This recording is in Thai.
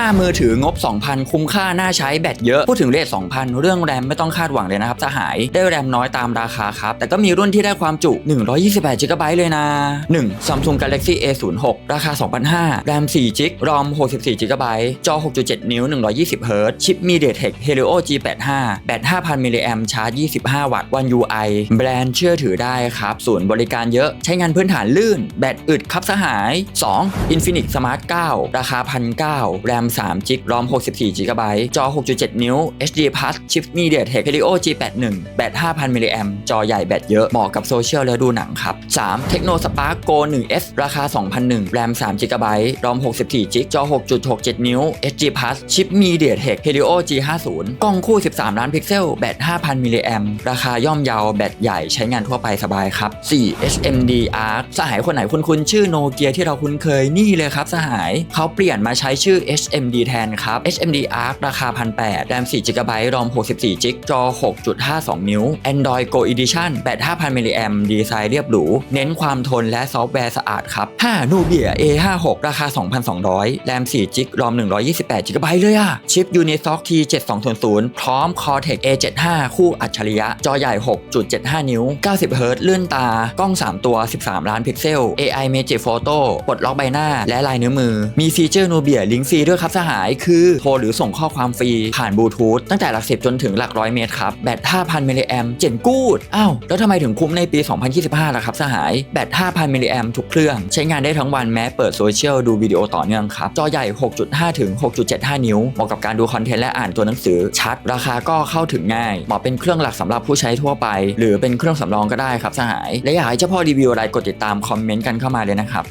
5มือถืองบ 2,000 คุ้มค่าน่าใช้แบตเยอะ พูดถึงเรท2,000 เรื่องแรมไม่ต้องคาดหวังเลยนะครับสหายได้แรมน้อยตามราคาครับ แต่ก็มีรุ่นที่ได้ความจุ 128 g b เลยนะ 1. Samsung Galaxy A06 ราคา 2,500แรม4 g b รอม 64 g b จอ 6.7 นิ้ว 120 Hz ชิป MediaTek Helio G85 แบต 5,000 มิลลิแอมชาร์จ 25 วัตต์ One UI แบรนด์เชื่อถือได้ครับศูนย์บริการเยอะใช้งานพื้นฐานลื่น แบตอึดครับสหาย 2. Infinix Smart 9 ราคา 1,900แรม RAM 3 g b รอม64 g b จอ 6.7 นิ้ว HD Plus ชิป MediaTek Helio G81 แบต 5,000 มิลลิแอมจอใหญ่แบตเยอะ เหมาะกับโซเชียลและดูหนังครับ 3. Techno Spark Go 1S ราคา 2,001แรม3 g b รอม64 g b จอ 6.67 นิ้ว HD Plus ชิป MediaTek Helio G50 กล้องคู่ 13 ล้านพิกเซล แบต 5,000 มิลลิแอมราคาย่อมเยาวแบตใหญ่ใช้งานทั่วไปสบายครับ 4. HMD Arc สหายคนไหนคุ้นๆชื่อโนเกียที่เราคุ้นเคยนี่เลยครับสหาย เขาเปลี่ยนมาใช้ชื่อ h HMD แทนครับ HMD Arc ราคา 1,800แรม4 g b รอม 64 g b จอ 6.52 นิ้ว Android Go Edition แบต5,000มิลลิแอมดีไซน์เรียบหรู เน้นความทนและซอฟต์แวร์สะอาดครับ 5. Nubia A56 ราคา 2,200 แรม4 g b รอม 128 g b เลยอะชิป Unisoc T7200 พร้อม Cortex A75 คู่อัจฉริยะ จอใหญ่ 6.75 นิ้ว 90 Hz เลื่อนตา กล้อง 3 ตัว 13 ล้านพิกเซล AI Magic Photo ปลดล็อกใบหน้าและลายนิ้วมือ มีฟีเจอร์ Nubia ลิงก์ฟรีด้วยครับสหายคือโทรหรือส่งข้อความฟรีผ่านบลูทูธตั้งแต่หลักสิบจนถึงหลักร้อยเมตรครับแบต5,000มิลลิแอมเจ๋งกูดอ้าวแล้วทำไมถึงคุ้มในปี 2025ล่ะครับสหายแบต5,000มิลลิแอมทุกเครื่อง ใช้งานได้ทั้งวันแม้เปิดโซเชียลดูวิดีโอต่อเนื่องครับจอใหญ่ 6.5 ถึง 6.75 นิ้วเหมาะกับการดูคอนเทนต์และอ่านตัวหนังสือชัด ราคาก็เข้าถึงง่ายเหมาะเป็นเครื่องหลักสำหรับผู้ใช้ทั่วไป หรือเป็นเครื่องสำรองก็ได้ครับสหาย และอยากให้เจ้าพ่อรีวิวอะไรกดติดตามคอมเมนต์กันเข้ามาเลยนะครับ